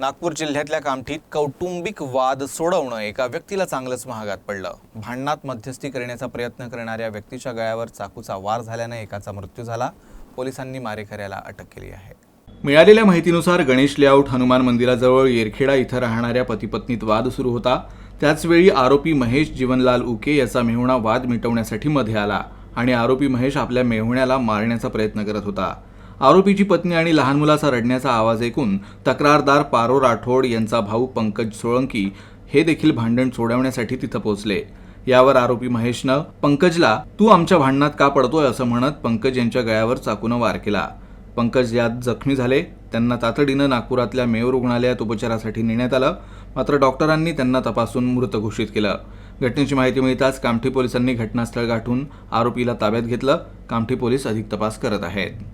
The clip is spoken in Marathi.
नागपूर जिल्ह्यातल्या कामठीत कौटुंबिक वाद सोडवणं एका व्यक्तीला चांगलंच महागात पडलं. भांडणात मध्यस्थी करण्याचा प्रयत्न करणाऱ्या व्यक्तीच्या गळ्यावर चाकूचा वार झाल्यानं एकाचा मृत्यू झाला. पोलिसांनी मारेकऱ्याला अटक केली आहे. मिळालेल्या माहितीनुसार गणेश लेआउट हनुमान मंदिराजवळ येरखेडा इथं राहणाऱ्या पतीपत्नीत वाद सुरू होता. त्याचवेळी आरोपी महेश जीवनलाल उके याचा मेहुणा वाद मिटवण्यासाठी मध्ये आला आणि आरोपी महेश आपल्या मेहुण्याला मारण्याचा प्रयत्न करत होता. आरोपीची पत्नी आणि लहान मुलाचा रडण्याचा आवाज ऐकून तक्रारदार पारो राठोड यांचा भाऊ पंकज सोळंकी हे देखील भांडण सोडवण्यासाठी तिथं पोहोचले. यावर आरोपी महेशनं पंकजला तू आमच्या भांडणात का पडतोय? असं म्हणत पंकज यांच्या गळ्यावर चाकूनं वार केला. पंकज यात जखमी झाले. त्यांना तातडीनं नागपुरातल्या मेयो रुग्णालयात उपचारासाठी नेण्यात आलं. मात्र डॉक्टरांनी त्यांना तपासून मृत घोषित केलं. घटनेची माहिती मिळताच कामठी पोलिसांनी घटनास्थळ गाठून आरोपीला ताब्यात घेतलं. कामठी पोलीस अधिक तपास करत आहेत.